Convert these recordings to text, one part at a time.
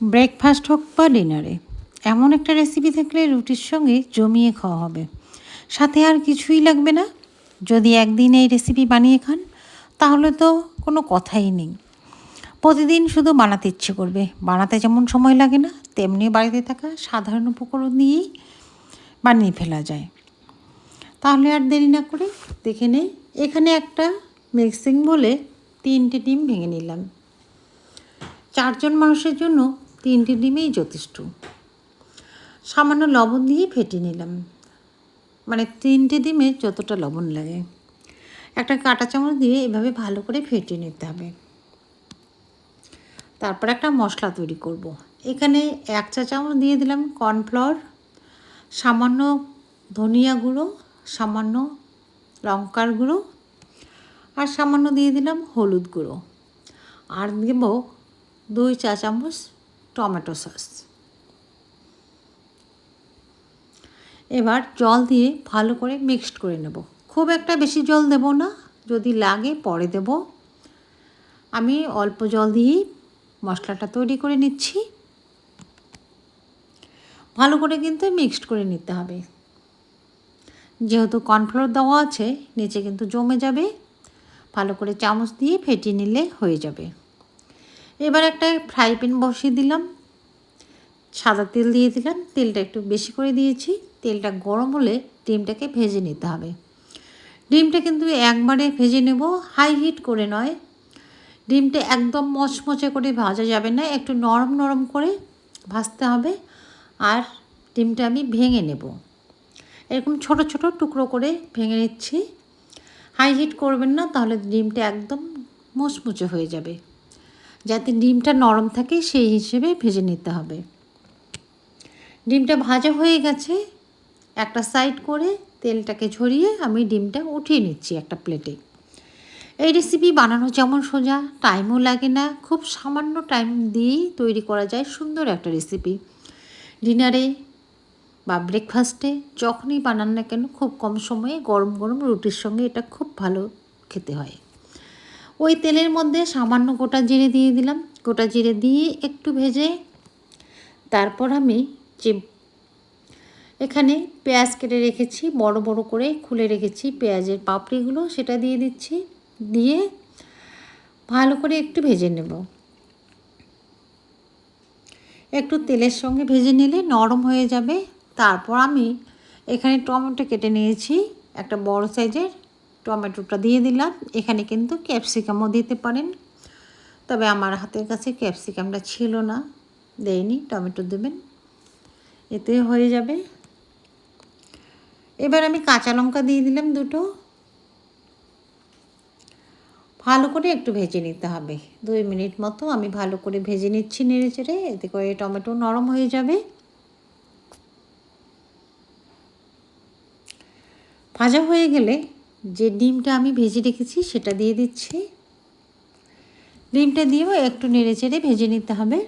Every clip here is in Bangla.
ব্রেকফাস্ট হোক বা ডিনারে, এমন একটা রেসিপি থাকলে রুটির সঙ্গে জমিয়ে খাওয়া হবে। সাথে আর কিছুই লাগবে না। যদি একদিন এই রেসিপি বানিয়ে খান, তাহলে তো কোনো কথাই নেই। প্রতিদিন শুধু বানাতে ইচ্ছে করবে। বানাতে যেমন সময় লাগে না, তেমনি বাড়িতে থাকা সাধারণ উপকরণ দিয়েই বানিয়ে ফেলা যায়। তাহলে আর দেরি না করে দেখে নেই এখানে একটা মিক্সিং বলে তিনটে ডিম ভেঙে নিলাম। চারজন মানুষের জন্য তিনটে ডিমেই যথেষ্ট। সামান্য লবণ দিয়ে ফেটে নিলাম। মানে তিনটে ডিমে যতটা লবণ লাগে। একটা কাঁটা চামচ দিয়ে এভাবে ভালো করে ফেটে নিতে হবে। তারপর একটা মশলা তৈরি করব। এখানে এক চা চামচ দিয়ে দিলাম কর্নফ্লাওয়ার, সামান্য ধনিয়া গুঁড়ো, সামান্য লঙ্কার গুঁড়ো আর সামান্য দিয়ে দিলাম হলুদ গুঁড়ো। আর দেব দুই চা চামচ টমেটো সস। এবার জল দিয়ে ভালো করে মিক্সড করে নেব। খুব একটা বেশি জল দেব না, যদি লাগে পরে দেব। আমি অল্প জল দিয়েই মশলাটা তৈরি করে নিচ্ছি। ভালো করে কিন্তু মিক্সড করে নিতে হবে। যেহেতু কর্নফ্লোর দেওয়া আছে, নিচে কিন্তু জমে যাবে। ভালো করে চামচ দিয়ে ফেটিয়ে নিলে হয়ে যাবে। এবার একটা ফ্রাই প্যান বসিয়ে দিলাম। সাদা তেল দিয়ে দিলাম। তেলটা একটু বেশি করে দিয়েছি। তেলটা গরম হলে ডিমটাকে ভেজে নিতে হবে। ডিমটা কিন্তু একবারে ভেজে নেব। হাই হিট করে নয়। ডিমটা একদম মচমচে করে ভাজা যাবে না। একটু নরম নরম করে ভাজতে হবে। আর ডিমটা আমি ভেঙে নেব। এরকম ছোট ছোট টুকরো করে ভেঙে নিচ্ছি। হাই হিট করবেন না, তাহলে ডিমটা একদম মুচমুচে হয়ে যাবে। যাতে ডিমটা নরম থাকে সেই হিসেবে ভেজে নিতে হবে। ডিমটা ভাজা হয়ে গেছে। একটা সাইড করে তেলটাকে ঝরিয়ে আমি ডিমটা উঠিয়ে নিচ্ছি একটা প্লেটে। এই রেসিপি বানানো যেমন সোজা টাইমও লাগে না। খুব সামান্য টাইম দিয়েই তৈরি করা যায় সুন্দর একটা রেসিপি ডিনারে বা ব্রেকফাস্টে যখনই বানান না কেন, খুব কম সময়ে গরম গরম রুটির সঙ্গে এটা খুব ভালো খেতে হয়। ওই তেলের মধ্যে সামান্য গোটা জিরে দিয়ে দিলাম। গোটা জিরে দিয়ে একটু ভেজে তারপর আমি যে এখানে পেঁয়াজ কেটে রেখেছি, বড় বড় করে খুলে রেখেছি, পেঁয়াজের পাপড়িগুলো সেটা দিয়ে দিচ্ছি। দিয়ে ভালো করে একটু ভেজে নেব। একটু তেলের সঙ্গে ভেজে নিলে নরম হয়ে যাবে। তারপর আমি এখানে টমেটো কেটে নিয়েছি, একটা বড় সাইজের টমেটোটা দিয়ে দিলাম। এখানে কিন্তু ক্যাপসিকামও দিতে পারেন। তবে আমার হাতের কাছে ক্যাপসিকামটা ছিল না। দেয়নি টমেটো দেবেন। এতে হয়ে যাবে। এবার আমি কাঁচা লঙ্কা দিয়ে দিলাম দুটো। ভালো করে একটু ভেজে নিতে হবে। দুই মিনিট মতো আমি ভালো করে ভেজে নিচ্ছি নেড়ে চেড়ে এতে করে টমেটো নরম হয়ে যাবে। ভাজা হয়ে গেলে যে ডিমটা আমি ভেজে রেখেছি সেটা দিয়ে দিচ্ছি। ডিমটা দিয়েও একটু নেড়ে চেড়ে ভেজে নিতে হবে।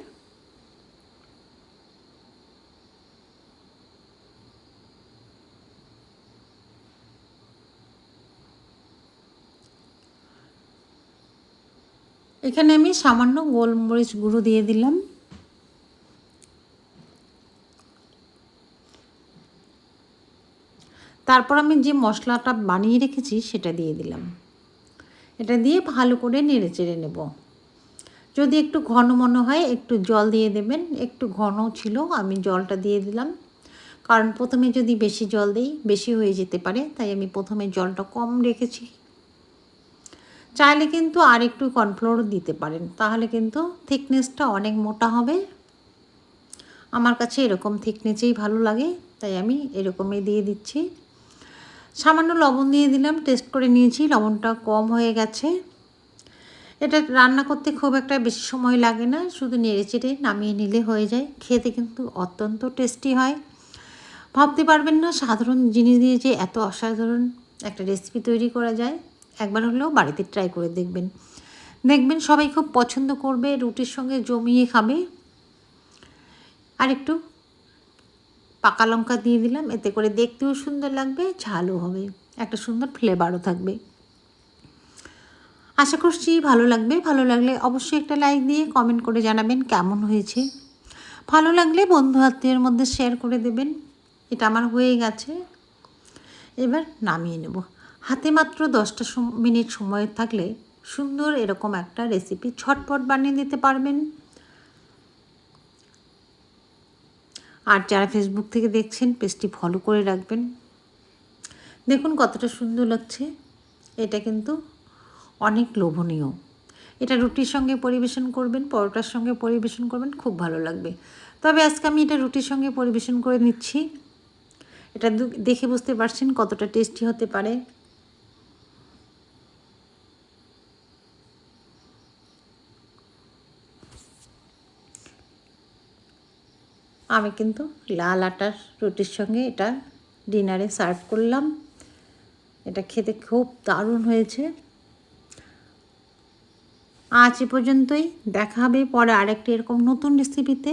এখানে আমি সামান্য গোলমরিচ গুঁড়ো দিয়ে দিলাম। তারপর আমি যে মশলাটা বানিয়ে রেখেছি সেটা দিয়ে দিলাম। এটা দিয়ে ভালো করে নেড়ে চেড়ে নেব। যদি একটু ঘন মনে হয়, একটু জল দিয়ে দেবেন। একটু ঘন ছিল, আমি জলটা দিয়ে দিলাম। কারণ প্রথমে যদি বেশি জল দিই, বেশি হয়ে যেতে পারে, তাই আমি প্রথমে জলটা কম রেখেছি। চাইলে কিন্তু আর একটু কর্নফ্লোর দিতে পারেন, তাহলে কিন্তু থিকনেসটা অনেক মোটা হবে। আমার কাছে এরকম থিকনেসেই ভালো লাগে, তাই আমি এরকমই দিয়ে দিচ্ছি। সামান্য লবণ দিয়ে দিলাম টেস্ট করে নিয়েছি, লবণটা কম হয়ে গেছে। এটা রান্না করতে খুব একটা বেশি সময় লাগে না, শুধু নেড়ে চেড়ে নামিয়ে নিলে হয়ে যায়। খেতে কিন্তু অত্যন্ত টেস্টি হয়। ভাবতে পারবেন না, সাধারণ জিনিস দিয়ে যে এত অসাধারণ একটা রেসিপি তৈরি করা যায়, একবার হলেও বাড়িতে ট্রাই করে দেখবেন। দেখবেন সবাই খুব পছন্দ করবে, রুটির সঙ্গে জমিয়ে খাবে। আর একটু পাকা লঙ্কা দিয়ে দিলাম, এতে করে দেখতেও সুন্দর লাগবে, ঝালও হবে, একটা সুন্দর ফ্লেভারও থাকবে। আশা করছি ভালো লাগবে, ভালো লাগলে অবশ্যই একটা লাইক দিয়ে কমেন্ট করে জানাবেন কেমন হয়েছে। ভালো লাগলে বন্ধু আত্মীয়ের মধ্যে শেয়ার করে দেবেন, এটা আমার হয়ে গেছে। এবার নামিয়ে নেব। হাতে মাত্র দশটা মিনিট সময় থাকলে সুন্দর এরকম একটা রেসিপি ছটপট বানিয়ে দিতে পারবেন। আর যারা ফেসবুক থেকে দেখছেন, পেজটি ফলো করে রাখবেন। দেখুন কতটা সুন্দর লাগছে। এটা কিন্তু অনেক লোভনীয়। এটা রুটির সঙ্গে পরিবেশন করবেন, পরোটার সঙ্গে পরিবেশন করবেন, খুব ভালো লাগবে। তবে আজকে আমি এটা রুটির সঙ্গে পরিবেশন করে নিচ্ছি। এটা দেখে বুঝতে পারছেন কতটা টেস্টি হতে পারে। আমি কিন্তু লাল আটার রুটির সঙ্গে এটা ডিনারে সার্ভ করলাম। এটা খেতে খুব দারুণ হয়েছে। আজ এ পর্যন্তই। দেখা হবে পরে আরেকটি এরকম নতুন রেসিপিতে।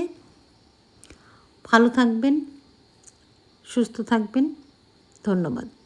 ভালো থাকবেন, সুস্থ থাকবেন। ধন্যবাদ।